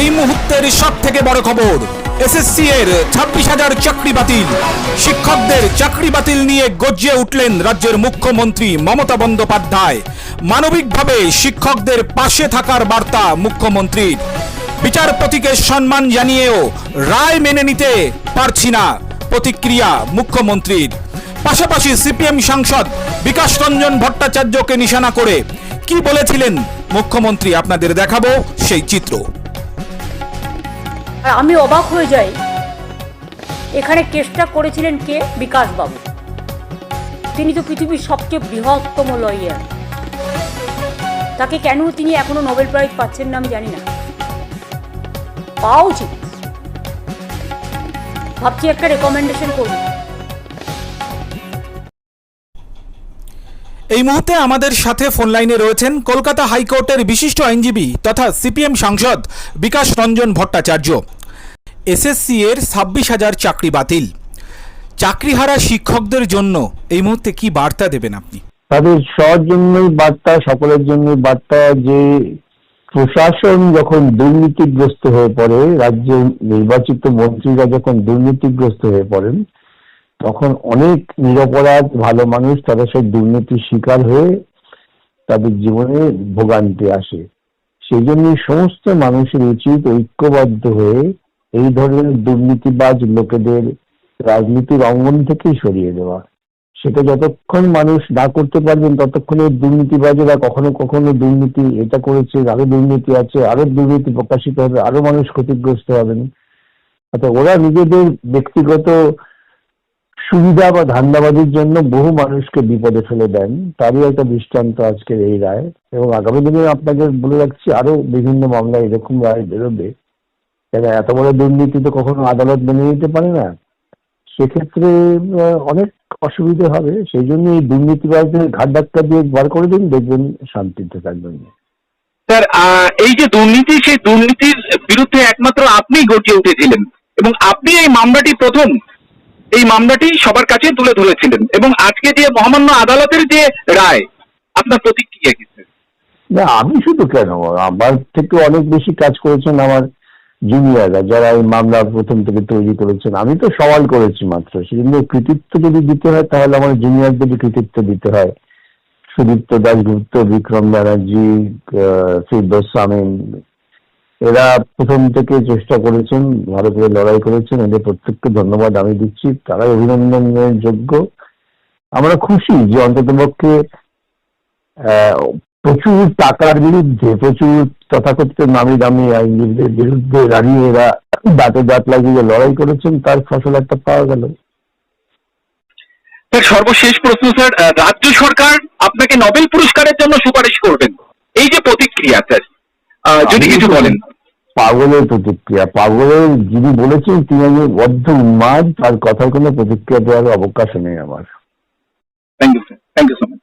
এই মুহূর্তের সব থেকে বড় খবর এসএসসি এর ছাব্বিশ হাজার চাকরি বাতিল। শিক্ষকদের চাকরি বাতিল নিয়ে গর্জে উঠলেন রাজ্যের মুখ্যমন্ত্রী মমতা বন্দ্যোপাধ্যায়। মানবিকভাবে শিক্ষকদের পাশে থাকার বার্তা মুখ্যমন্ত্রীর। বিচারপতিকে সম্মান জানিয়েও রায় মেনে নিতে পারছি না প্রতিক্রিয়া মুখ্যমন্ত্রীর। পাশাপাশি সিপিএম সাংসদ বিকাশ রঞ্জন ভট্টাচার্যকে নিশানা করে কি বলেছিলেন মুখ্যমন্ত্রী? আপনাদের দেখাবো সেই চিত্র। আর আমি অবাক হয়ে যাই। এখানে কেসটা করেছিলেন কে? বিকাশ বাবু তিনি তো পৃথিবীর সবচেয়ে বৃহত্তম লয়ার তাকে কেন তিনি এখনও নোবেল প্রাইজ পাচ্ছেন না আমি জানি না। পাওয়া উচিত। ভাবছি একটা রেকমেন্ডেশন করব। এই মুহূর্তে আমাদের সাথে ফোন লাইনে রয়েছেন কলকাতা হাইকোর্টের বিশিষ্ট আইনজীবী তথা সিপিএম সাংসদ বিকাশ রঞ্জন ভট্টাচার্য। এসএসসি এর ছাব্বিশ হাজার চাকরি বাতিল। চাকরিহারা শিক্ষকদের জন্য এই মুহূর্তে কি বার্তা দেবেন আপনি? তাদের সবার জন্যই বার্তা, সকলের জন্যই বার্তা যে প্রশাসন যখন দুর্নীতিগ্রস্ত হয়ে পড়ে রাজ্যের নির্বাচিত মন্ত্রীরা যখন দুর্নীতিগ্রস্ত হয়ে পড়েন তখন অনেক নিরপরাধ, ভালো মানুষ তারা সেই দুর্নীতির শিকার হয়ে তাদের জীবনে ভোগান্তি আসে। সেই জন্য সমস্ত মানুষের উচিত ঐক্যবদ্ধ হয়ে এই ধরনের দুর্নীতিবাজ লোকেদের রাজনীতির অঙ্গন থেকেই সরিয়ে দেওয়া। সেটা যতক্ষণ মানুষ না করতে পারবেন, ততক্ষণে দুর্নীতিবাজেরা কখনো কখনো দুর্নীতি, এটা করেছে, আরও দুর্নীতি আছে, আরও দুর্নীতি প্রকাশিত হবে, আরও মানুষ ক্ষতিগ্রস্ত হবেন। অর্থাৎ ওরা নিজেদের ব্যক্তিগত সুবিধা বা ধান্দাবাজির জন্য বহু মানুষকে বিপদে ফেলে দেন। তারই একটা দৃষ্টান্ত আজকের এই রায়। এবং আগামী দিনে আপনাকে বলে রাখছি, আরও বিভিন্ন মামলায় এরকম রায় বেরোবে। কেন এত বড় দুর্নীতি তো কখনো আদালত মেনে নিতে পারে না। সেক্ষেত্রে অনেক অসুবিধে হবে। সেই জন্য এই দুর্নীতিবাজদের ঘাট ধাক্কা দিয়ে বার করে দিন, দেখবেন শান্তিতে থাকবেন। স্যার এই যে দুর্নীতি, সেই দুর্নীতির বিরুদ্ধে একমাত্র আপনিই গর্জে উঠেছিলেন। এবং আপনি এই মামলাটি প্রথম এই মামলাটি সবার কাছে তুলে ধরেছিলেন এবং আজকে যে মহামান্য আদালতের যে রায়, আপনার প্রতিক্রিয়া কি না, আমি শুধু কেন, আমার থেকে অনেক বেশি কাজ করেছেন আমার জুনিয়ররা যারা এই মামলা প্রথম থেকে তৈরি করেছেন। আমি তো সওয়াল করেছি মাত্র, সেজন্য কৃতিত্ব যদি দিতে হয়, তাহলে আমার জুনিয়রদের কৃতিত্ব দিতে হয়। সুদীপ্ত দাসগুপ্ত বিক্রম ব্যানার্জি ফিরদৌস সামিন এরা প্রথম থেকে চেষ্টা করেছেন ভালো করে লড়াই করেছেন এদের প্রত্যেককে ধন্যবাদ আমি দিচ্ছি তারাই অভিনন্দনের যোগ্য। আমরা খুশি যে অন্ততপক্ষে প্রচুর টাকার বিরুদ্ধে প্রচুর তথাকথিত নামি দামি আইনজীবীদের বিরুদ্ধে দাঁড়িয়ে এরা দাঁতে দাঁত লাগিয়ে লড়াই করেছেন তার ফসল একটা পাওয়া গেল। সর্বশেষ প্রশ্ন স্যার রাজ্য সরকার আপনাকে নোবেল পুরস্কারের জন্য সুপারিশ করবেন। এই যে প্রতিক্রিয়া স্যার যদি কিছু বলেন। পাগলের প্রতিক্রিয়া। পাগলের যিনি বলেছেন, তিনি একজন বদ্ধ উন্মাদ, তার কথার কোনো প্রতিক্রিয়া দেওয়ার অবকাশ নেই আমার। Thank you sir thank you so much